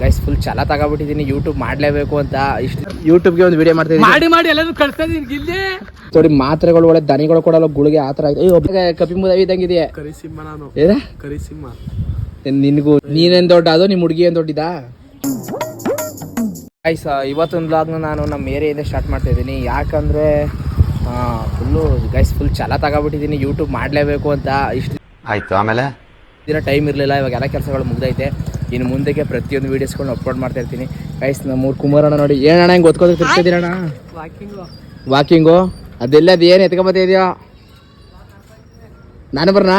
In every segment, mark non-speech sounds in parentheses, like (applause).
Guys full ಚಲ ತಗೊಬಿಟ್ಟಿದ್ದೀನಿ YouTube ಮಾಡಲೇಬೇಕು ಅಂತ ಇಷ್ಟು ಯೂಟ್ಯೂಬ್ಗೆ ಒಂದು ವಿಡಿಯೋ ಮಾಡ್ತಿದ್ದೀನಿ. ಮಾಡಿ ಮಾಡಿ ಎಲ್ಲರೂ ಕಳ್ಸ್ತಾ ಇದೀನಿ ಇಲ್ಲಿ ನೋಡಿ ಮಾತ್ರೆಗಳು ಒಳ್ಳೆ ದನಿಗಳು ಕೊಡಲ್ಲ ಗುಳಿಗೆ ಆ ಥರ ಇದೆ ಏ ಒಬ್ಬ ಕಪಿ ಮುದವಿ ಇದ್ದಂಗಿದೆ ಕರಿಸಿಂಹ ನಾನು. ಏನ? ಕರಿಸಿಂಹ. ನಿನ್ಗೂ ನೀನೇನ್ ದೊಡ್ಡ ಅದು ನಿಮ್ಮ ಹುಡುಗಿ ಏನ್ ದೊಡ್ಡಿದಾ? ಗೈಸ್ ಇವತ್ತೊಂದು ಬ್ಲಾಗ್ನ ನಾನು ನಮ್ಮ ಏರಿಯಿಂದ ಸ್ಟಾರ್ಟ್ ಮಾಡ್ತಾ ಇದ್ದೀನಿ ಯಾಕಂದ್ರೆ ಫುಲ್ಲು ಗೈಸ್ ಫುಲ್ ಚಲ ತಗೊಬಿಟ್ಟಿದ್ದೀನಿ ಯೂಟ್ಯೂಬ್ ಮಾಡಲೇಬೇಕು ಅಂತ ಇಷ್ಟು ಆಯ್ತು ಆಮೇಲೆ? ದಿನ ಟೈಮ್ ಇರಲಿಲ್ಲ ಇವಾಗ ಎಲ್ಲ ಕೆಲಸಗಳು ಮುಗ್ದೈತೆ. ಇನ್ನು ಮುಂದಕ್ಕೆ ಪ್ರತಿಯೊಂದು ವೀಡಿಯೋಸ್ಗಳನ್ನ ಅಪ್ಲೋಡ್ ಮಾಡ್ತಾ ಇರ್ತೀನಿ. ಗೈಸ್ ನಮ್ಮೂರು ಕುಮಾರಣ್ಣ ನೋಡಿ. ಏನಣ್ಣ ಹಿಂಗೆ ಓದ್ಕೋದಕ್ಕೆ ತಿರ್ತಿದ್ದೀರಣ್ಣ ವಾಕಿಂಗು ವಾಕಿಂಗು ಅದೆಲ್ಲ ಅದು ಏನು ಎತ್ಕೊಂಬತ್ತಾ ಇದೆಯಾ? ನಾನು ಬರ್ನಾ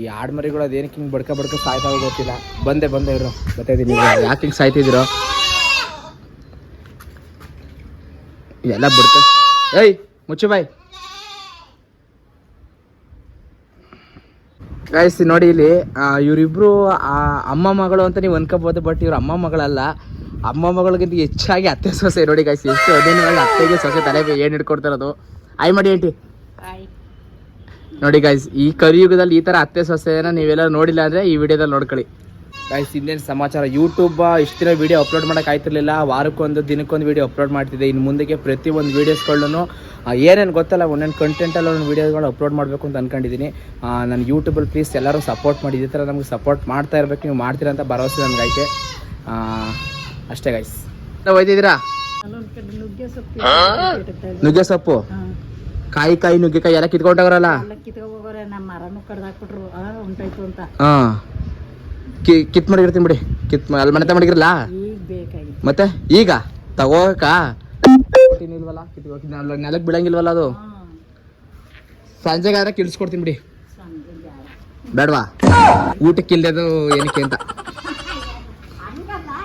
ಈ ಆಡ್ಮರಿಗಳು ಅದೇನಕ್ಕೆ ಹಿಂಗೆ ಬಡ್ಕ ಬಡ್ಕ ಸಾಯ್ತಾವ ಗೊತ್ತಿಲ್ಲ. ಬಂದೆ ಬಂದೆ ಇರೋ. ಗೊತ್ತಾಯ್ತೀನಿ ಯಾಕೆ ಹಿಂಗೆ ಸಾಯ್ತಿದ್ದೀರೋ? ಎಲ್ಲ ಬಡ್ಕ ಏಯ್ ಮುಚ್ಚು ಬಾಯ್. ಗೈಸ್ ನೋಡಿ ಇಲ್ಲಿ ಇವರಿಬ್ರು ಅಮ್ಮ ಮಗಳು ಅಂತ ನೀವು ಅನ್ಕೋಬಹುದು ಬಟ್ ಇವ್ರ ಅಮ್ಮ ಮಗಳಲ್ಲ. ಅಮ್ಮ ಮಗಳಿಗಿಂತ ಹೆಚ್ಚಾಗಿ ಅತ್ತೆ ಸೊಸೆ ನೋಡಿ ಗೈಸ್ ಎಷ್ಟು ಹದಿನೈದು ಅತ್ತೆಗೆ ಸೊಸೆ ತಲೆ ಏನು ಹಿಡ್ಕೊಡ್ತಿರೋದು ಆಯ್ ಮಾಡಿ ಆಂಟಿ ನೋಡಿ ಗಾಯ್ಸ್ ಈ ಕರಿಯುಗದಲ್ಲಿ ಈ ತರ ಅತ್ತೆ ಸೊಸೆನ ನೀವೆಲ್ಲ ನೋಡಿಲ್ಲ ಅಂದ್ರೆ ಈ ವಿಡಿಯೋದಲ್ಲಿ ನೋಡ್ಕೊಳ್ಳಿ. ಗೈಸ್ ಇನ್ನೇನು ಸಮಾಚಾರ? ಯೂಟ್ಯೂಬ್ ಇಷ್ಟು ದಿನ ವಿಡಿಯೋ ಅಪ್ಲೋಡ್ ಮಾಡಕ್ಕೆ ಆಯ್ತಿರ್ಲಿಲ್ಲ. ವಾರಕ್ಕೊಂದು ದಿನಕ್ಕೊಂದು ವಿಡಿಯೋ ಅಪ್ಲೋಡ್ ಮಾಡ್ತಿದ್ದೆ. ಇನ್ನು ಮುಂದಕ್ಕೆ ಪ್ರತಿಯೊಂದು ವೀಡಿಯೋಸ್ಗಳನ್ನು ಏನೇನು ಗೊತ್ತಲ್ಲ ಒಂದೊಂದು ಕಂಟೆಂಟಲ್ಲಿ ಒಂದೊಂದು ವೀಡಿಯೋಗಳು ಅಪ್ಲೋಡ್ ಮಾಡಬೇಕು ಅಂತ ಅನ್ಕೊಂಡಿದ್ದೀನಿ ನಾನು ಯೂಟ್ಯೂಬಲ್ಲಿ ಪ್ಲೀಸ್ ಎಲ್ಲರೂ ಸಪೋರ್ಟ್ ಮಾಡಿ ಇದೇ ಥರ ನಮಗೆ ಸಪೋರ್ಟ್ ಮಾಡ್ತಾ ಇರಬೇಕು ನೀವು ಮಾಡ್ತೀರಾ ಅಂತ ಭರವಸೆ ನನಗೈತೆ ಆ, ಅಷ್ಟೇ ಗೈಸ್ ಒಯ್ದಿದ್ದೀರಾ? ನುಗ್ಗೆ ಸೊಪ್ಪು? ಕಾಯಿ ಕಾಯಿ ನುಗ್ಗೆಕಾಯಿ ಎಲ್ಲ ಕಿತ್ಕೊಂಡವ್ರಲ್ಲ ಕಿತ್ ಮಾಡಿರ್ತೀನಿ ಬಿಡಿ. ಕಿತ್ ಅಲ್ಲಿ ಮನೆ ಬೇಕಾಗಿತ್ತು. ಮತ್ತೆ? ಈಗ? ತಗೋಕ? ಇಲ್ವಲ್ಲ ಕಿತ್ಕೋಕ್ ನೆಲಕ್ಕೆ ಬಿಡಂಗಿಲ್ವಲ್ಲ ಅದು? ಸಂಜೆಗಾದ್ರೆ ಕಿಳಿಸ್ಕೊಡ್ತೀನಿ ಬಿಡಿ. ಬೇಡವಾ? ಊಟಕ್ಕೆ ಅದು ಏನಕ್ಕೆ ಅಂತ.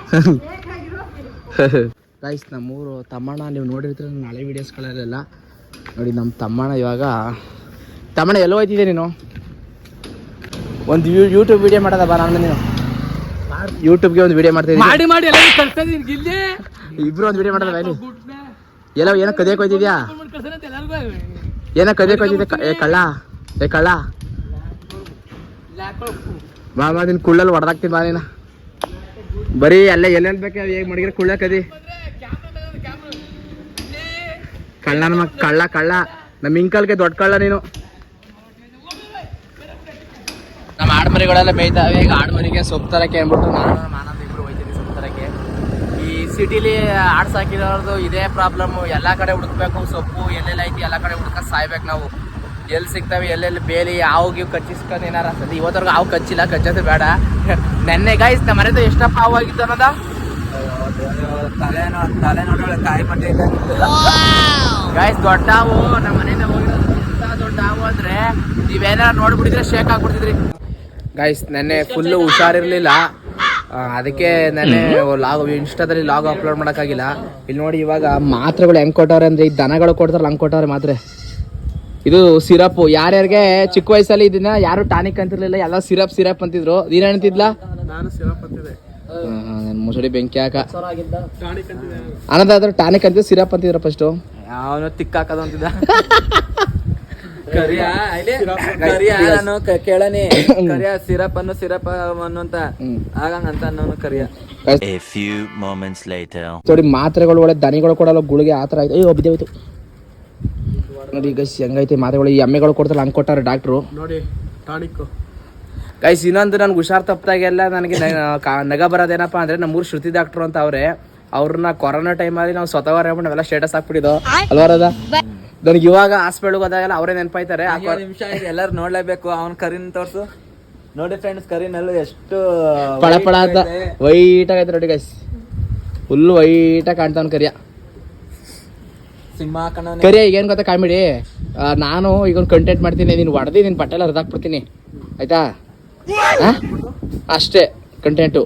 (laughs) ಗೈಸ್ ನಮ್ಮೂರು ತಮ್ಮಣ್ಣ ನೀವು ನೋಡಿರ್ತೀರ ನನ್ನ ಹಳೆ ವೀಡಿಯೋಸ್ಗಳಲ್ಲೆಲ್ಲ ನೋಡಿ ನಮ್ಮ ತಮ್ಮಣ್ಣ ಇವಾಗ ತಮ್ಮಣ್ಣ ಎಲ್ಲೋ ಹೋಯ್ತಿದ್ದೆ ನೀನು? ಒಂದು ಯೂಟ್ಯೂಬ್ ವಿಡಿಯೋ ಮಾಡೋದ ಬಾ ನಾನು ನೀನು. ಯೂಟ್ಯೂಬ್ಗೆ ಒಂದು ವಿಡಿಯೋ ಮಾಡ್ತೀನಿ ಮಾಡಿ ಇಲ್ಲಿ. ಇಬ್ರು ಒಂದು ವಿಡಿಯೋ ಮಾಡೋದ ಎಲ್ಲ ಏನ ಕದಿಯಕ್ಕೆ ಹೋಯ್ತಿದ್ಯಾ? ಏನ ಕದಿಯಕ್ಕೆ ಹೋಯ್ತಿದ್ದೆ ಕ- ಏ, ಕಳ್ಳ ಏ, ಕಳ್ಳ. ಬಾ ನಿನ್ ಕುಳ್ಳಲ್ಲಿ ಹೊಡೆದಾಕ್ತೀನಿ ಬಾ ನೀನು. ಬರೀ ಅಲ್ಲೇ ಎಲ್ಲೆಲ್ಲಿ ಬೇಕು ಹೇಗೆ ಮಡಗಿರ ಕುಳ್ಳ ಕದಿ. ಕಳ್ಳ ನಮ್ಮ ಕಳ್ಳ ಕಳ್ಳ. ನಮ್ಮ ಇಂಕಲ್ಗೆ ದೊಡ್ಡ ಕಳ್ಳ ನೀನು. ನಮ್ಮ ಆಡ್ಮರಿಗಳೆಲ್ಲ ಮೇಯ್ತಾವೆ ಈಗ ಆಡ್ಮರಿಗೆ ಸೊಪ್ಪು ತರಕ್ಕೆ ಅಂದ್ಬಿಟ್ಟು ನಾನು ನಮ್ಮ ಆನಂದ್ ಇಬ್ರು ಹೋಯ್ತೀನಿ ಸೊಪ್ಪು ತರಕ್ಕೆ ಈ ಸಿಟಿಲಿ ಆಡ್ಸ್ ಹಾಕಿರೋದು ಇದೇ ಪ್ರಾಬ್ಲಮ್ ಎಲ್ಲ ಕಡೆ ಹುಡುಕ್ಬೇಕು ಸೊಪ್ಪು ಎಲ್ಲೆಲ್ಲಿ ಐತಿ ಎಲ್ಲ ಕಡೆ ಹುಡ್ಕ ಸಾಯ್ಬೇಕು ನಾವು. ಎಲ್ಲಿ ಸಿಗ್ತವೆ ಎಲ್ಲೆಲ್ಲಿ ಬೇಲಿ ಗೀವು ಕಚ್ಚಿಸ್ಕೊಂಡು ಏನಾರ ಅನ್ಸುತ್ತೆ. ಇವತ್ತವರೆಗೂ ಹಾವು ಕಚ್ಚಿಲ್ಲ ಕಚ್ಚೋದು ಬೇಡ. (laughs) ನೆನ್ನೆ ಗಾಯ್ಸ್ ನಮ್ಮ ಮನೆದು ಎಷ್ಟಪ್ಪ ಹಾವು ಆಗಿತ್ತು ಅನ್ನೋದ? ಗಾಯ್ಸ್ ದೊಡ್ಡ ಹಾವು ನಮ್ಮ ಮನೆಯಿಂದ ಹೋಗಿರೋದು ಎಂತ ದೊಡ್ಡ ಹಾವು ಅಂದ್ರೆ ನೀವೇನಾರ ನೋಡ್ಬಿಟ್ಟಿದ್ರೆ ಶೇಕ್ ಹಾಕ್ಬಿಡ್ತಿದ್ರಿ ಗಾಯ್ಸ್ ನೆನ್ನೆ ಫುಲ್ಲು ಹುಷಾರಿರ್ಲಿಲ್ಲ. ಅದಕ್ಕೆ ನಾನೇ ಲಾಗ್ ಇನ್ಸ್ಟಾದಲ್ಲಿ ಲಾಗ್ ಅಪ್ಲೋಡ್ ಮಾಡೋಕ್ಕಾಗಿಲ್ಲ. ಇಲ್ಲಿ ನೋಡಿ ಇವಾಗ ಮಾತ್ರೆಗಳು ಹೆಂಗ್ ಕೊಟ್ಟವ್ರೆ ಅಂದ್ರೆ ಈ ದನಗಳು ಕೊಡ್ತಾರಲ್ಲ ಹಂಗ್ ಕೊಟ್ಟವ್ರೆ ಮಾತ್ರೆ. ಇದು ಸಿರಪ್. ಯಾರ್ಯಾರಿಗೆ ಚಿಕ್ಕ ವಯಸ್ಸಲ್ಲಿ ಇದನ್ನ ಯಾರು ಟಾನಿಕ್ ಅಂತಿರ್ಲಿಲ್ಲ ಎಲ್ಲ ಸಿರಪ್ ಸಿರಪ್ ಅಂತಿದ್ರು. ನೀನ್ ಅಂತಿದ್ಲ? ನಾನು ಸಿರಪ್ ಅಂತಿದೆ ನನ್ ಮುಸುಡಿ ಬೆಂಕಿ ಹಾಕ. ಆನಂದ ಅದ್ರ ಟಾನಿಕ್ ಅಂತಿದ್ರು ಸಿರಪ್ ಅಂತಿದ್ರು ಫಸ್ಟು ಅವನು ತಿಕ್ಕಾಕದು ಅಂತಿದ್ದ. (laughs) ಕರಿಯ ಕರಿಯ ನಾನು ಕೇಳನಿ. ಕರಿಯ ಸಿರಪ್ ಅನ್ನು ಸಿರಪ್ ಅನ್ನು ಅಂತ ಹ್ಮ್. ಆಗಂಗ ಅಂತ ಅನ್ನೋನು ಕರಿಯ. A few moments later. ನೋಡಿ ಮಾತ್ರೆಗಳು ಒಳ್ಳೆ ದನಿಗಳು ಕೊಡಲ್ಲ ಗುಳಿಗೆ ಆತರ ಥರ ಐತೆ ಅಯ್ಯೋ ಬಿದ್ದೋಯ್ತು ನೋಡಿ ಗೈಸ್ ಹೆಂಗೈತೆ ಮಾತ್ರೆಗಳು. ಈ ಎಮ್ಮೆಗಳು ಕೊಡ್ತಾರಲ್ಲ ಹಂಗೆ ಕೊಟ್ಟಾರೆ ಡಾಕ್ಟ್ರು ನೋಡಿ ಟಾನಿಕ್ ಗೈಸ್ ಇನ್ನೊಂದು ನನ್ಗೆ ಹುಷಾರ್ ತಪ್ಪದಾಗೆಲ್ಲ ನನಗೆ ನಗ ಬರೋದೇನಪ್ಪ ಅಂದ್ರೆ ನಮ್ಮೂರು ಶ್ರುತಿ ಡಾಕ್ಟ್ರು ಅಂತ ಅವ್ರೆ. ಅವ್ರನ್ನ ಕೊರೋನಾ ಟೈಮಲ್ಲಿ ನಾವು ಸ್ವತಃ ನಾವೆಲ್ಲ ಸ್ಟೇಟಸ್ ಹಾಕ್ಬಿಟ್ಟಿದ್ದೋ. ಅಲ್ವಾರದ ನನಗೆ ಇವಾಗ ಹಾಸ್ಪಿಟಲ್ಗೆ ಹೋದಾಗೆಲ್ಲ ಅವರೇ ನೆನಪಾಯ್ತಾರೆ. ನಿಮಿಷ ಎಲ್ಲರೂ ನೋಡ್ಲೇಬೇಕು. ಅವನ್ ಕರಿನ್ ತೋರ್ಸು. ನೋಡಿ ಫ್ರೆಂಡ್ಸ್ ಕರಿನಲ್ಲೂ ಎಷ್ಟು ಪಳ ಪಳ ಅಂತ ವೈಟ್ ಆಗೈತೆ ನೋಡಿ ಗೈಸ್ ಫುಲ್ ವೈಟ್ ಆಗಿ ಕಾಣ್ತಾವ್ ಕರಿಯ. ಸಿಂಹ ಕಣ ಕರಿಯ ಈಗೇನು ಗೊತ್ತಾ ಕಾಮಿಡಿ? ನಾನು ಈಗ ಒಂದು ಕಂಟೆಂಟ್ ಮಾಡ್ತೀನಿ ನೀನು ಹೊಡೆದು ನಿನ್ನ ಬಟ್ಟೆಲ್ಲ ಹರಿದಾಕ್ಬಿಡ್ತೀನಿ. ಆಯ್ತಾ? ಅಷ್ಟೇ ಕಂಟೆಂಟು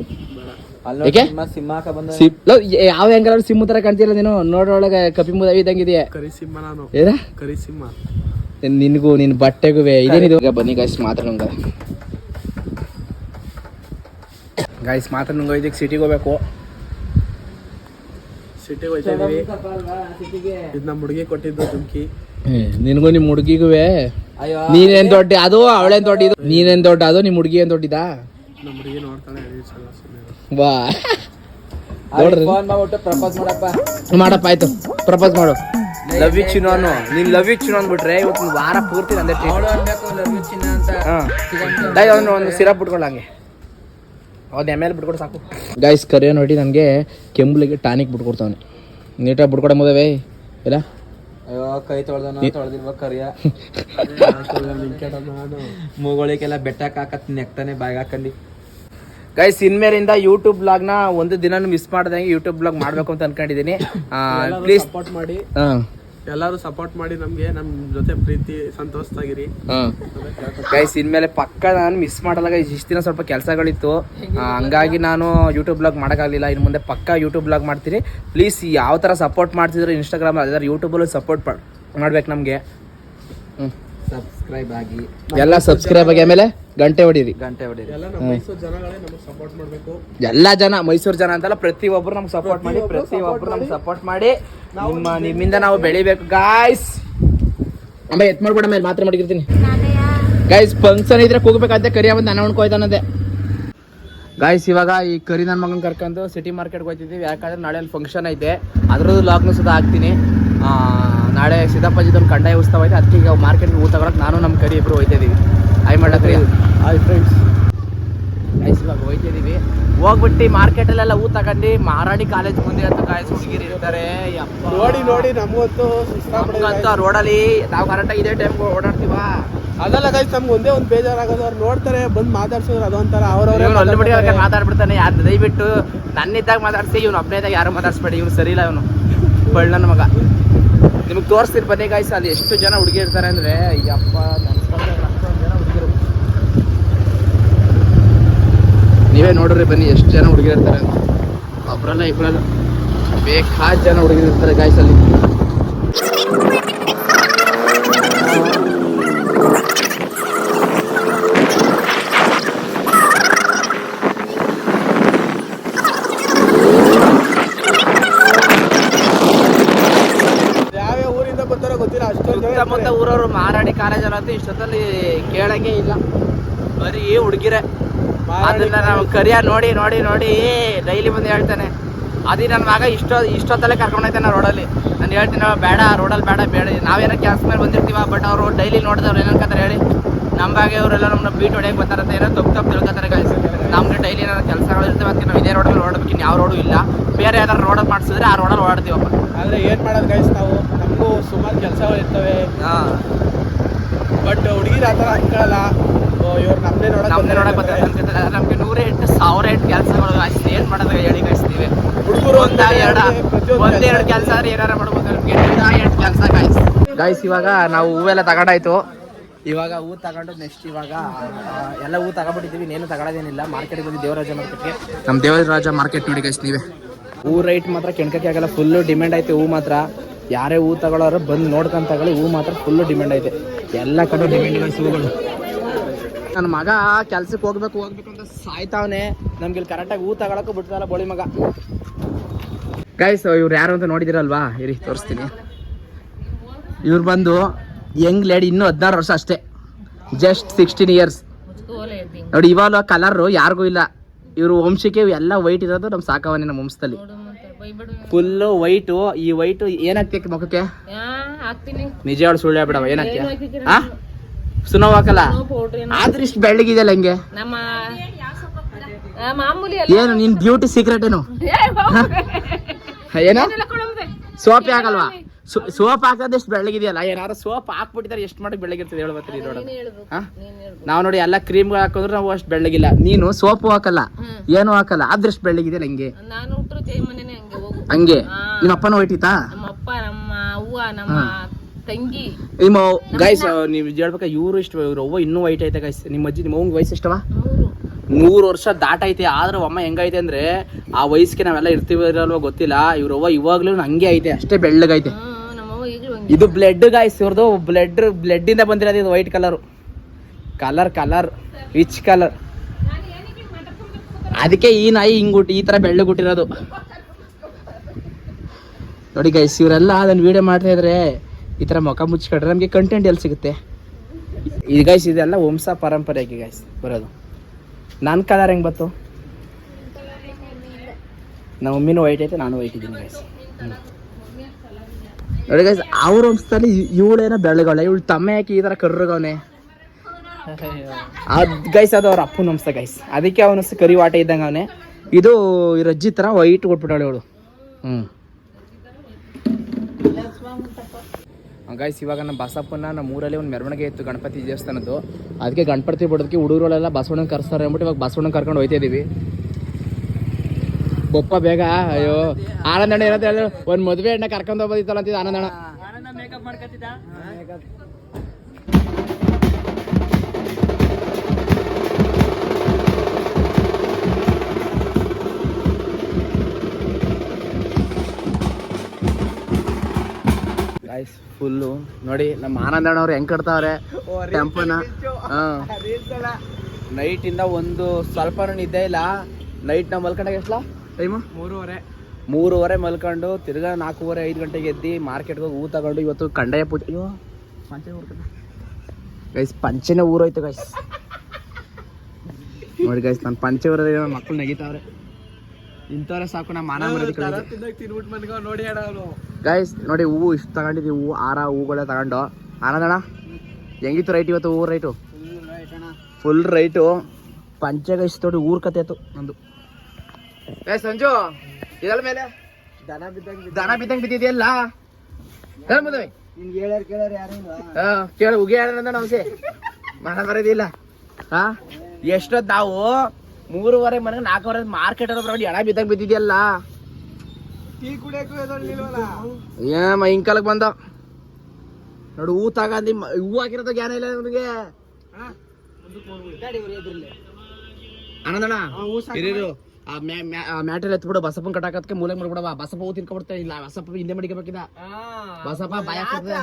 ಏಕೆ? ಸಿಂಹ ಸಿಂಹ ಬಂದ ಸಿಪ್ ಲೋ, ಯಾವ ಹೆಂಗಾರ ಸಿಮ್ಮು ತರ ಕಾಣ್ತಿಲ್ಲ ನೀನು? ನೋಡ್ರೊಳಗೆ ಕಪಿ ಮುದ ಇದ್ದಂಗಿದೆಯಾ ನಾನು. ಏನ? ನಿನಗೂ ನಿನ್ ಬಟ್ಟೆಗೂ ಇದೇನಿದು? ಈಗ ಬನ್ನಿ ಗಾಯ್ಸ್ ಮಾತ್ರ ನಂಗ ಗಾಯ್ಸ್ ಮಾತ್ರ ನಂಗೆ ಇದಕ್ಕೆ ಸಿಟಿಗೆ ಹೋಗ್ಬೇಕು ಸಿಟಿಗೆ ಹೋಯ್ತಾ ಇದೀವಿ. ಇದು ನಮ್ಮ ಹುಡುಗಿ ಕೊಟ್ಟಿದ್ದು ದುಮ್ಕಿ ನಿನಗೂ ನಿಮ್ಮ ಹುಡುಗಿಗೂ ಅಯ್ಯೋ ನೀನೇನ್ ದೊಡ್ಡ ಅದು ಅವಳೇನ್ ದೊಡ್ಡ ಇದು ನೀನೇನ್ ದೊಡ್ಡ ಅದು ನಿಮ್ಮ ಹುಡುಗಿ ಏನ್ ದೊಡ್ಡಿದಾ? ನಮ್ಮ ಹುಡುಗಿ ನೋಡ್ತಾಳೆ ವಾ ನೋಡ್ರಿ. ಫೋನ್ ಮಾಡ್ಬಿಟ್ಟು ಪ್ರಪೋಸ್ ಮಾಡಪ್ಪ. ಮಾಡಪ್ಪ ಆಯ್ತು. ಪ್ರಪೋಸ್ ಮಾಡು. ಲವ್ ಯು ಚಿನ್ನು ಅನ್ನು ನೀನ್ ಲವ್ ಯು ಚಿನ್ನು ಅಂದ್ಬಿಟ್ರೆ ಇವತ್ತು ವಾರ ಪೂರ್ತಿ ನಂದೆ ಅಂತ. ಹಾ. ಒಂದು ಸಿರಪ್ ಬಿಟ್ಕೊಳ್ಳ ಹಂಗೆ. ಅವ್ನು ಎಂ ಎಲ್ ಬಿಟ್ಕೊಡು ಸಾಕು. ಗೈಸ್ ಕರಿಯೋ ನೋಡಿ ನನಗೆ ಕೆಂಬ್ಲಿಗೆ ಟಾನಿಕ್ ಬಿಟ್ಕೊಡ್ತಾವನೆ. ನೀಟಾಗಿ ಬಿಟ್ಕೊಡ ಮುದವೇ ಇಲ್ಲ? ಅಯ್ಯೋ ಕೈ ತೊಳ್ದನ ತೊಳ್ದಿಲ್ವ (laughs) ಕರಿಯ ಮೂಗಳಿಗೆಲ್ಲ ಬೆಟ್ಟಕ್ಕೆ ಹಾಕತ್ ನೆಕ್ತಾನೆ ಬಾಯ್ಗೆ ಹಾಕಂಡಿ. ಗೈಸ್ ಇನ್ಮೇಲಿಂದ ಯೂಟ್ಯೂಬ್ ಬ್ಲಾಗ್ನ ಒಂದು ದಿನ ಮಿಸ್ ಮಾಡ್ದಂಗೆ ಯೂಟ್ಯೂಬ್ ಬ್ಲಾಗ್ ಮಾಡಬೇಕು ಅಂತ ಅನ್ಕೊಂಡಿದ್ದೀನಿ ಪ್ಲೀಸ್ ಸಪೋರ್ಟ್ ಮಾಡಿ. ಎಲ್ಲರೂ ಸಪೋರ್ಟ್ ಮಾಡಿ ನಮ್ಗೆ ನಮ್ ಜೊತೆ ಪ್ರೀತಿ ಸಂತೋಷದಾಗಿರಿ ಗೈಸ್ ಇನ್ಮೇಲೆ ಪಕ್ಕ ನಾನು ಮಿಸ್ ಮಾಡಲ್ಲ ಗೈಸ್ ಇಷ್ಟು ದಿನ ಸ್ವಲ್ಪ ಕೆಲಸಗಳಿತ್ತು. ಹಂಗಾಗಿ ನಾನು ಯೂಟ್ಯೂಬ್ ಬ್ಲಾಗ್ ಮಾಡೋಕ್ಕಾಗಲಿಲ್ಲ. ಇನ್ನು ಮುಂದೆ ಪಕ್ಕ ಯೂಟ್ಯೂಬ್ ಬ್ಲಾಗ್ ಮಾಡ್ತೀರಿ ಪ್ಲೀಸ್ ಯಾವ ಥರ ಸಪೋರ್ಟ್ ಮಾಡ್ತಿದ್ರು ಇನ್ಸ್ಟಾಗ್ರಾಮ್ ಅದಾದ್ರೆ ಯೂಟ್ಯೂಬಲ್ಲೂ ಸಪೋರ್ಟ್ ಮಾಡ್ಬೇಕು ನಮಗೆ. ಹ್ಞೂ ಸಬ್ಸ್ಕ್ರೈಬ್ ಆಗಿ. ಎಲ್ಲ ಸಬ್ಸ್ಕ್ರೈಬ್ ಆಗಿ ಆಮೇಲೆ ಗಂಟೆ ಹೊಡೀರಿ. ಗಂಟೆ ಹೊಡೀರಿ. ಎಲ್ಲ ನಮ್ಮ ಮೈಸೂರು ಜನಗಳೇ ನಮಗೆ ಸಪೋರ್ಟ್ ಮಾಡ್ಬೇಕು. ಎಲ್ಲ ಜನ ಮೈಸೂರು ಜನ ಅಂತಲ್ಲ ಪ್ರತಿಯೊಬ್ಬರು ನಮ್ಗೆ ಸಪೋರ್ಟ್ ಮಾಡಿ ಪ್ರತಿಯೊಬ್ಬರು ನಮ್ಗೆ ಸಪೋರ್ಟ್ ಮಾಡಿ. ನಿಮ್ಮ ನಿಮ್ಮಿಂದ ನಾವು ಬೆಳಿಬೇಕು. ಗಾಯ್ಸ್ ಅಮ್ಮ ಎತ್ ಮಾಡ್ಬೇಡ ಮೇಲೆ ಮಾತ್ರ ಮಾಡಿರ್ತೀನಿ ಗಾಯ್ಸ್ ಫಂಕ್ಷನ್ ಇದ್ರೆ ಕೂಗ್ಬೇಕಂತೆ ಕರಿಯ ಬಂದು ಅನ್ನ ಉಣ್ಕೊಯ್ತಾನಂತೆ ಗಾಯ್ಸ್ ಇವಾಗ ಈ ಕರಿ ನನ್ನ ಮಗನ ಕರ್ಕೊಂಡು ಸಿಟಿ ಮಾರ್ಕೆಟ್ಗೆ ಹೋಗ್ತಿದ್ದೀವಿ ಯಾಕಂದ್ರೆ ನಾಳೆ ಅಲ್ಲಿ ಫಂಕ್ಷನ್ ಐತೆ. ಅದ್ರದ್ದು ಲಾಗ್ನು ಸುದ ಹಾಕ್ತೀನಿ. ನಾಳೆ ಸಿದ್ದಪ್ಪಾಜಿದೊಂದು ಕಂಡಾಯ ಉತ್ಸವ ಐತೆ ಅದಕ್ಕೆ ಈಗ ಮಾರ್ಕೆಟ್ ಊಟ ತಗೊಳಕ್ಕೆ ನಾನು ನಮ್ಮ ಕರಿ ಇಬ್ಬರು ಹೋಯ್ತಿದ್ದೀವಿ ಐ ಮಾಡಕ್ರಿ. ಹಾಯ್ ಫ್ರೆಂಡ್ಸ್ ಗೈಸ್ ಇವಾಗ ಹೋಯ್ತಿದ್ದೀವಿ ಹೋಗ್ಬಿಟ್ಟು ಮಾರ್ಕೆಟಲ್ಲೆಲ್ಲ ಹೂ ತಗೊಂಡು ಮಾರಾಣಿ ಕಾಲೇಜ್ ಮುಂದೆ ಅಂತ ಗಾಯ್ಸ್ ಹುಡುಗಿರು ಇರ್ತಾರೆ. ನೋಡಿ ನೋಡಿ ನಮಗಂತೂ ಅಂತ ರೋಡಲ್ಲಿ ನಾವು ಕರೆಕ್ಟಾಗಿ ಇದೇ ಟೈಮ್ ಓಡಾಡ್ತೀವ. ಅದಲ್ಲ ಗೈಸ್ ನಮ್ಗೆ ಒಂದೇ ಒಂದು ಬೇಜಾರಾಗೋದು. ಅವ್ರು ನೋಡ್ತಾರೆ ಬಂದು ಮಾತಾಡ್ಸೋದ್ರೆ ಅದೊಂಥರ ಅವ್ರವ್ರು ಇವ್ನು ಅಲ್ಲಿ ಬಿಡಿ ಮಾತಾಡ್ಬಿಡ್ತಾನೆ. ಯಾರು ದಯವಿಟ್ಟು ನನ್ನಿದ್ದಾಗ ಮಾತಾಡ್ಸಿ ಇವ್ನು ಒಬ್ಬನೇದಾಗ ಯಾರು ಮಾತಾಡ್ಸ್ಬೇಡಿ ಇವ್ನು ಸರಿ ಇಲ್ಲ ಇವನು. ಬಳ್ಳನ ಮಗ. ನಿಮಗೆ ತೋರಿಸ್ತೀರಿ ಬನ್ನಿ ಗಾಯ್ಸ್ ಅಲ್ಲಿ ಎಷ್ಟು ಜನ ಹುಡುಗಿರ್ತಾರೆ ಅಂದರೆ ಯಪ್ಪ ಜನ ನೀವೇ ನೋಡ್ರಿ ಬನ್ನಿ ಎಷ್ಟು ಜನ ಹುಡುಗಿರ್ತಾರೆ ಅಂತ. ಒಬ್ರಲ್ಲ ಇಬ್ರಲ್ಲ. ಬೇಕಾದ ಜನ ಹುಡುಗಿರು ಇರ್ತಾರೆ ಗಾಯ್ಸ್ ಅಲ್ಲಿ ಯಾವ್ಯಾವ ಊರಿಂದ ಬರ್ತಾರೋ ಗೊತ್ತಿಲ್ಲ ಅಷ್ಟೊಂದು ಜನ ಸುತ್ತಮುತ್ತ. ಊರವರು ಮಾರಾಡಿ ಕಾಲೇಜ್ ಅಂತೂ ಇಷ್ಟೊತ್ತಲ್ಲಿ ಕೇಳಂಗೆ ಇಲ್ಲ. ಬರೀ ಹುಡುಗಿರೆ. ಅದನ್ನ ನಾವು ಕರಿಯ ನೋಡಿ ನೋಡಿ ನೋಡಿ ಡೈಲಿ ಬಂದು ಹೇಳ್ತಾನೆ. ಅದೇ ನನ್ನ ಮಗ ಇಷ್ಟೋ, ಇಷ್ಟೊತ್ತಲ್ಲೇ ಕರ್ಕೊಂಡು ಹೋಗ್ತಾನೆ ರೋಡಲ್ಲಿ ನಾನು ಹೇಳ್ತೀನಿ, "ಅವ ಬೇಡ ರೋಡಲ್ಲಿ ಬೇಡ ಬೇಡ. ನಾವೇನೋ ಕೆಲಸ ಮೇಲೆ ಬಂದಿರ್ತೀವ ಬಟ್ ಅವರು ಡೈಲಿ ನೋಡಿದವ್ರು ಏನಂತಾರೆ ಹೇಳಿ. ನಮ್ಮ ಬಗ್ಗೆ ಅವರೆಲ್ಲ ನಮ್ಮನ್ನ ಬೀಟ್ ಹೊಡೆಯಕ್ಕೆ ಬರ್ತಾರಂತ ಏನೋ ತಪ್ಪು ತಪ್ಪು ತಿಳ್ಕೊತಾರೆ ಗಾಯ್ಸ್ ನಮ್ಗೆ ಡೈಲಿ ಏನಾದ್ರು ಕೆಲಸಗಳು ಇರ್ತವೆ ಅದಕ್ಕೆ ನಾವು ಇದೇ ರೋಡಲ್ಲಿ ಓಡಬೇಕು ಯಾವ ರೋಡು ಇಲ್ಲ. ಬೇರೆ ಯಾವ್ದಾರು ರೋಡಲ್ಲಿ ಮಾಡಿಸಿದ್ರೆ ಆ ರೋಡಲ್ಲಿ ಓಡಾಡ್ತೀವಪ್ಪ. ಆದರೆ ಏನು ಮಾಡೋದು ಗಾಯ್ಸ್ ನಾವು? ಸುಮಾರು ಕೆಲಸಗಳು ಇರ್ತವೆ. ಹಾಂ. ಬಟ್ ಹುಡುಗಿರು ಆ ಥರ ಅನ್ಕೊಳ್ಳಲ್ಲ ಇವ್ರು ನಮ್ಗೆ ಬರ್ತಾರೆ ನೂರ ಎಂಟು ಸಾವಿರ ಎಂಟು ಕೆಲಸಗಳು ಅಷ್ಟು ಏನ್ ಮಾಡೋದು ಹೇಳಿ ಕಳಿಸ್ತೀವಿ. ಹುಡುಗರು ಒಂದ ಎರಡ ಒಂದೆರಡು ಕೆಲಸ. ಆದ್ರೆ ಏನಾರ ಮಾಡ್ಬೋದು ನಮ್ಗೆ ಎಂಟು ಕೆಲಸ ಗಾಯ್ಸ್ ಗಾಯ್ಸ್ ಇವಾಗ ನಾವು ಹೂವೆಲ್ಲ ತಗೊಂಡಾಯ್ತು. ಇವಾಗ ಹೂ ತಗೊಂಡು ನೆಕ್ಸ್ಟ್ ಇವಾಗ ಎಲ್ಲ ಹೂ ತಗೊಂಡ್ಬಿಟ್ಟಿದ್ದೀವಿ. ಇನ್ನೇನು ತಗೊಳ್ಳೋದೇನಿಲ್ಲ ಮಾರ್ಕೆಟ್ಗೆ ಬಂದು ದೇವರಾಜ ಮಾರ್ಕೆಟ್ಗೆ ನಮ್ಮ ದೇವರಾಜ ಮಾರ್ಕೆಟ್ ನೋಡಿ ಗೈಸ್ ನೀವೇ. ಹೂ ರೈಟ್ ಮಾತ್ರ ಕೆಣ್ಕಕ್ಕೆ ಆಗಲ್ಲ. ಫುಲ್ಲು ಡಿಮ್ಯಾಂಡ್ ಆಯ್ತು ಹೂ ಮಾತ್ರ. ಯಾರೇ ಹೂ ತಗೊಳ್ಳೋರು ಬಂದು ನೋಡ್ಕೊಂತ ತಗೊಳ್ಳಿ, ಹೂ ಮಾತ್ರ ಫುಲ್ಲು ಡಿಮ್ಯಾಂಡ್ ಐತೆ. ಎಲ್ಲ ಕಡೆ ಡಿಮ್ಯಾಂಡ್ ಗೈಸ್ ಹೂಗಳು ನನ್ನ ಮಗ ಕೆಲ್ಸಕ್ಕೆ ಹೋಗ್ಬೇಕು ಹೋಗ್ಬೇಕು ಅಂತ ಸಾಯ್ತಾವನೆ. ನಮ್ಗೆ ಇಲ್ಲಿ ಕರೆಕ್ಟಾಗಿ ಹೂ ತಗೊಳಕ್ಕೂ ಬಿಡ್ತಾರಲ್ಲ ಬೋಳಿ ಮಗ. ಗೈಸ್ ಇವ್ರು ಯಾರು ಅಂತ ನೋಡಿದಿರಲ್ವಾ? ಇರಿ, ತೋರಿಸ್ತೀನಿ. ಇವ್ರು ಬಂದು ಯಂಗ್ ಲೇಡಿ ಇನ್ನೂ ಹದಿನಾರು ವರ್ಷ ಅಷ್ಟೇ. ಜಸ್ಟ್ ಸಿಕ್ಸ್ಟೀನ್ ಇಯರ್ಸ್ ನೋಡಿ ಇವಾಗ ಕಲರ್ ಯಾರಿಗೂ ಇಲ್ಲ. ಇವರು ವಂಶಕ್ಕೆ ಎಲ್ಲ ವೈಟ್ ಇರೋದು ನಮ್ಮ ಸಾಕವನೇ ನಮ್ಮ ವಂಶದಲ್ಲಿ. ಫುಲ್ಲು ವೈಟು ಈ ವೈಟು ಏನಾಗ್ತಕ್ಕೆ ಮುಖಕ್ಕೆ? ನಿಜ ಹೇಳು ಸುಳ್ಳು ಹೇಳ್ಬಿಡವ ಏನಾಗ್ತೀಯ ಆ? ಸುನೋ ಹಾಕಲ್ಲ? ಆದ್ರೆ ಇಷ್ಟು ಬೆಳ್ಳಗಿದೆಯಲ್ಲ ಹಂಗೆ? ಏನು ನಿನ್ ಬ್ಯೂಟಿ ಸೀಕ್ರೆಟ್ ಏನು? ಏನ? ಸೋಪ್ ಆಗಲ್ವಾ ಸೋಪ್ ಹಾಕೋದು ಎಷ್ಟು ಬೆಳ್ಳಗಿದೆಯಲ್ಲ ಏನಾರ ಸೋಪ್ ಹಾಕ್ಬಿಟ್ಟಿದ್ದಾರೆ ಎಷ್ಟು ಮಾಡಿ ಬೆಳ್ಳಗಿರ್ತದೆ ಹೇಳು ಬರ್ತೀರಿ ನೋಡೋದು ನಾವು ನೋಡಿ ಎಲ್ಲ ಕ್ರೀಮ್ ಹಾಕಿದ್ರೆ ನಾವು ಅಷ್ಟು ಬೆಳ್ಳಗಿಲ್ಲ. ನೀನು ಸೋಪು ಹಾಕಲ್ಲ ಏನು ಹಾಕಲ್ಲ ಆದ್ರೆ ಎಷ್ಟು ಬೆಳ್ಳಗಿದೆಯಲ್ಲ ಹಂಗೆ? ಹಂಗೆ. ನಿಮ್ಮ ಅಪ್ಪನ ಹೊಯ್ಟಿತಾ ನಮ್ಮ ಅಪ್ಪ ನಮ್ಮ ಅವ್ವ ನಮ್ಮ ತಂಗಿ. ನಿಮ್ಮ ಗೈಸ್ ನೀವು ಹೇಳ್ಬೇಕ ಇವ್ರು ಇಷ್ಟು ಇವ್ರು ಅವ್ವ ಇನ್ನೂ ವೈಟ್ ಐತೆ ಗೈಸ್ ನಿಮ್ಮ ಅಜ್ಜಿ ನಿಮ್ಮ ಅವ್ನ ವಯಸ್ಸು ಇಷ್ಟವಾ ನೂರು ವರ್ಷ ದಾಟೈತೆ ಆದ್ರೆ ಅಮ್ಮ ಹೆಂಗೈತೆ ಅಂದ್ರೆ ಆ ವಯಸ್ಸಿಗೆ ನಾವೆಲ್ಲ ಇರ್ತೀವಿ ಇರಲ್ವೋ ಗೊತ್ತಿಲ್ಲ. ಇವ್ರ ಅವ್ವ ಇವಾಗ್ಲೂ ಹಂಗೆ ಐತೆ. ಅಷ್ಟೇ ಬೆಳ್ಳಗೈತೆ. ಇದು ಬ್ಲಡ್ ಗಾಯ್ಸ್ ಇವ್ರದ್ದು ಬ್ಲಡ್ ಬ್ಲಡ್ ಇಂದ ಬಂದಿರೋದು ಇದು white colour colour colour rich colour ಅದಕ್ಕೆ ಈ ನಾಯಿ ಹಿಂಗುಟ್ಟು ಈ ತರ ಬೆಳ್ಳಗುಟ್ಟಿರೋದು ನೋಡಿ ಗೈಸ್ ಇವರೆಲ್ಲ ಅದನ್ನು ವಿಡಿಯೋ ಮಾಡ್ತಾ ಇದ್ರೆ ಈ ಥರ ಮುಖ ಮುಚ್ಕೊಂಡ್ರೆ ನಮಗೆ ಕಂಟೆಂಟ್ ಎಲ್ಲಿ ಸಿಗುತ್ತೆ? ಇದು ಗೈಸ್ ಇದೆಲ್ಲ ವಂಶ ಪರಂಪರೆಗೆ ಗೈಸ್ ಬರೋದು. ನನ್ನ ಕಲರ್ ಹೆಂಗೆ ಬತ್ತು ನಮ್ಮ ಮಮ್ಮಿನೂ ವೈಟ್ ಐತೆ, ನಾನು ವೈಟ್ ಇದ್ದೀನಿ ಗೈಸ್ ನೋಡಿ ಗೈಸ್ ಅವ್ರ ವಂಶದಲ್ಲಿ ಇವಳೇನೋ ಬೆಳಗವಳೆ, ಇವಳು ತಮ್ಮ ಯಾಕೆ ಈ ಥರ ಕರ್ರಗವನೆ? ಅದ್ ಗೈಸ್ ಅದು ಅವ್ರ ಅಪ್ಪನ ವಂಶ ಗೈಸ್ ಅದಕ್ಕೆ ಅವನ ಕರಿ ವಾಟ ಇದ್ದಂಗೆ ಅವನೇ ಇದು ರಜ್ಜಿ ಥರ ವೈಟ್ ಕೊಟ್ಬಿಟ್ಟಾಳೆ ಇವಳು. ಹ್ಞೂ ಗೈಸ್ ಇವಾಗ ನಮ್ಮ ಬಸಪ್ಪನ ನಮ್ಮ ಊರಲ್ಲಿ ಒಂದು ಮೆರವಣಿಗೆ ಇತ್ತು ಗಣಪತಿ ದೇವಸ್ಥಾನದ್ದು. ಅದಕ್ಕೆ ಗಣಪತಿ ಬಿಡೋದಕ್ಕೆ ಹುಡುಗರುಗಳೆಲ್ಲ ಬಸವಣ್ಣನ ಕರ್ಸ್ತಾರೆ ಅಂದ್ಬಿಟ್ಟು ಇವಾಗ ಬಸವಣ್ಣ ಕರ್ಕೊಂಡು ಹೋಯ್ತಾ ಇದೀವಿ. ಬೊಪ್ಪ ಬೇಗ ಅಯ್ಯೋ ಆನಂದಣ್ಣ ಏನಂತ ಹೇಳಿದ್ರು ಒಂದು ಮದುವೆ ಅಣ್ಣ ಕರ್ಕೊಂಡು ಹೋಗ್ಬೋದಿತ್ತಲ್ಲ ಅಂತಿದ್ದ ಆನಂದಣ್ಣ. ಗಾಯ್ಸ್ ಫುಲ್ಲು ನೋಡಿ ನಮ್ಮ ಆನಂದ ಅವ್ರು ಹೆಂಗ್ ಕಟ್ತಾವ್ರೆ? ಟೆಂಪನ ನೈಟ್ ಇಂದ ಒಂದು ಸ್ವಲ್ಪ ನಿದ್ದೆ ಇಲ್ಲ. ನೈಟ್ ನಾವು ಮಲ್ಕೊಂಡಾಗ ಎಷ್ಟು ಟೈಮು ಮೂರುವರೆ. ಮೂರುವರೆ ಮಲ್ಕೊಂಡು ತಿರ್ಗಾ ನಾಲ್ಕೂವರೆ ಐದು ಗಂಟೆಗೆ ಎದ್ದು ಮಾರ್ಕೆಟ್ಗೆ ಹೋಗಿ ಹೂ ತಗೊಂಡು ಇವತ್ತು ಕಂಡಾಯ ಪೂಜೆ. ಅಯ್ಯೋ ಪಂಚೆ ಗೈಸ್ ಪಂಚೆನೇ ಊರೋಯ್ತು ಗೈಸ್ ನೋಡಿ ಗೈಸ್ ನಾನು ಪಂಚೆ ಊರದ ಮಕ್ಕಳು ನೆಗಿತಾವ್ರೆ. ಇಂಥವ್ರೆ ಸಾಕು ನಮ್ಮ ಮಾನ ನೋಡಿ ಗೈಸ್ ನೋಡಿ ಹೂವು ಇಷ್ಟು ತಗೊಂಡಿದ್ದೀವಿ ಹೂವು ಆರ ಹೂಗಳೇ ತಗೊಂಡು. ಆನಂದಣ್ಣ ಹೆಂಗಿತ್ತು ರೈಟ್ ಇವತ್ತು ಹೂವು ರೈಟು ಫುಲ್ ರೈಟು ಪಂಚಗ ಇಷ್ಟು ನೋಡಿ ಊರ್ ಕತೆ ಆಯ್ತು ನಂದು. ಏ ಸಂಜು ಇದಳ ಮೇಲೆ? ದನ ಬಿದ್ದಂಗೆ ದನ ಬಿದ್ದಂಗೆ ಬಿದ್ದಿದೆಯಲ್ಲ? ಹೇಳ ಮದುವೆ. ನಿನ್ಗೆ ಹೇಳ್ಯಾರ ಕೇಳ್ಯಾರ ಯಾರು ಹಾ ಕೇಳು ಉಗಿ ಹೇಳ ನಮ್ಗೆ ಮನ ಬರೋದಿಲ್ಲ ಹಾ ಎಷ್ಟೊತ್ತು ನಾವು ಮೂರುವರೆ ಮನೆಗೆ ನಾಲ್ಕೂವರೆ ಮಾರ್ಕೆಟ್ ಬರೋದು ಎಣ ಬಿದ್ದಂಗ ಬಿದ್ದಿದೆಯಲ್ಲ? ಟೀ ಕುಡಿಯಕ್ಕೂ ಬಂದ. ನೋಡು ಹೂ ತಗಂದಿ ಹೂ ಹಾಕಿರೋದ ಜ್ಞಾನ ಇಲ್ಲ ನನಗೆ ಆನಂದಣ್ಣ ಹಿರಿಯರು ಆ ಮ್ಯಾ- ಮ್ಯಾ- ಆ ಮ್ಯಾಟಲ್ಲಿ ಎತ್ಬಿಡು ಬಸಪ್ಪ ಕಟಾಕತ್ಕೆ ಮೂಲೆ ಮಾಡ್ಬಿಡವ ಬಸಪ್ಪ ಹೂ ತಿನ್ಕೊಬಿಡ್ತಾ. ಇಲ್ಲ ಬಸಪ್ಪ ಹಿಂದೆ ಮಡಿಕಬೇಕಿದ ಬಸಪ್ಪ ಎತ್ಕೊಂಡು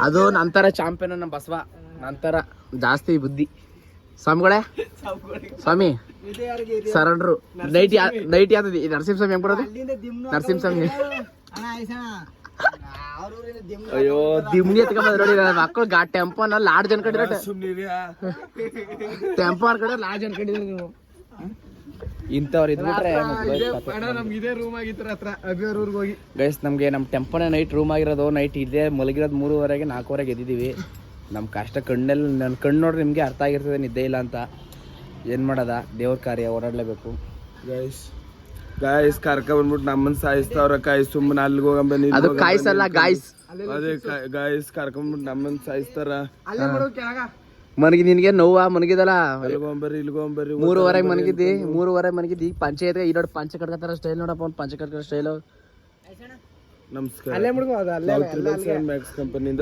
ಅದು ನಂತರ ಚಾಂಪಿಯನ್ ನಮ್ಮ ಬಸವ. ನಂತರ ಜಾಸ್ತಿ ಬುದ್ಧಿ. ಸ್ವಾಮಿಗಳೇ? ಸ್ವಾಮಿ ಸರಣ್ರು. ನೈಟ್ ನೈಟಿ ನೈಟ್ ಯಾವ್ದು ನರಸಿಂಹ ಸ್ವಾಮಿ ಹೆಂಗ್ ಬರೋದು? ನರಸಿಂಹ ಸ್ವಾಮಿ ಅಯ್ಯೋ ದಿಮ್ನಿ ಎತ್ಕೊಂಡ್ ನೋಡಿ ಮಕ್ಕಳು ಗಾ ಟೆಂಪೋನ ಲಾಡ್ ಜನ ಕಡೆ ಟೆಂಪೋ ಕಡೆ ಲಾಡ್ ಜನ ಕಡೆ ನೀವು. ಇಂಥವ್ರು ಇದ್ಬಿಟ್ರೆ ಅಣ್ಣ ನಮ್ಗೆ ಇದೇ ರೂಮ್ ಆಗಿತ್ತು ಹತ್ರ ಅಭಿಯವ್ರ ಊರಿಗೆ ಹೋಗಿ ಗೈಸ್ ನಮಗೆ ನಮ್ಮ ಟೆಂಪೋನ ನೈಟ್ ರೂಮ್ ಆಗಿರೋದು ನೈಟ್ ಇದೇ ಮಲಗಿರೋದು ಮೂರುವರೆಗೆ ನಾಲ್ಕೂವರೆಗೆ ಎದ್ದಿದ್ದೀವಿ ನಮ್ಮ ಕಷ್ಟ ಕಣ್ಣಲ್ಲಿ ನನ್ನ ಕಣ್ಣು ನೋಡ್ರಿ ನಿಮಗೆ ಅರ್ಥ ಆಗಿರ್ತದೆ ನಿದ್ದೆ ಇಲ್ಲ ಅಂತ. ಏನು ಮಾಡದ? ದೇವ್ರ ಕಾರ್ಯ ಓಡಾಡಲೇಬೇಕು. ಗೈಸ್ ಗಾಯ್ಸ್ ಕರ್ಕ ಬಂದ್ಬಿಟ್ಟು ನಮ್ಮನ್ ಸಾಯಿಸ್ತಾವ್ರ ಕಾಯಿ ಸುಮ್ಮನೆ ಅಲ್ಲಿಗೆ ಹೋಗಂಬನಿ ಅದು ಕಾಯಿಸಲ್ಲ ಗಾಯ್ಸ್ ಅದೇ ಗಾಯ್ಸ್ ಕರ್ಕೊಂಡ್ಬಿಟ್ಟು ನಮ್ಮನ್ ಸಾಯಿಸ್ತಾರ. ಮನಗಿ ನಿನಗೆ ನೋವಾ ಮನಗಿದಲ್ಲ? ಅಲ್ಗೊಂಬರ್ರಿ ಇಲ್ಗೊಂಬರಿ ಮೂರುವರೆಗೆ ಮನಗಿದ್ದಿ ಮೂರುವರೆ ಮನಗಿದ್ದಿ. ಈಗ ಪಂಚಾಯತ್ ಈ ನೋಡಿ ಪಂಚ ಕಟ್ಕತಾರ ಸ್ಟೈಲ್ ನೋಡಪ್ಪ ಒಂದು ಪಂಚ ಕಟ್ಕೋ ಸ್ಟೈಲು ನಮಸ್ಕಾರ. ಮ್ಯಾಕ್ಸ್ ಕಂಪನಿಯಿಂದ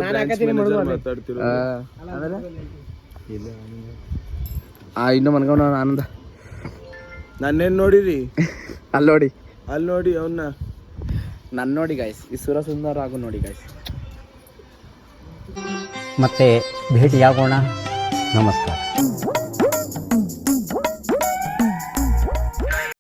ಮಾತಾಡ್ತಿರೋ ಇನ್ನು ಮನ್ಕೊಂಡ ಆನಂದ. ನನ್ನೇನ್ ನೋಡಿರಿ? (laughs) ಅಲ್ಲಿ ನೋಡಿ ಅಲ್ಲಿ ನೋಡಿ ಅವನ್ನ ನನ್ನ ನೋಡಿ ಗಾಯ್ಸ್ ಈ ಸುರ ಸುಂದರ ಆಗು ನೋಡಿ ಗಾಯ್ಸ್ ಮತ್ತೆ ಭೇಟಿಯಾಗೋಣ. ನಮಸ್ಕಾರ.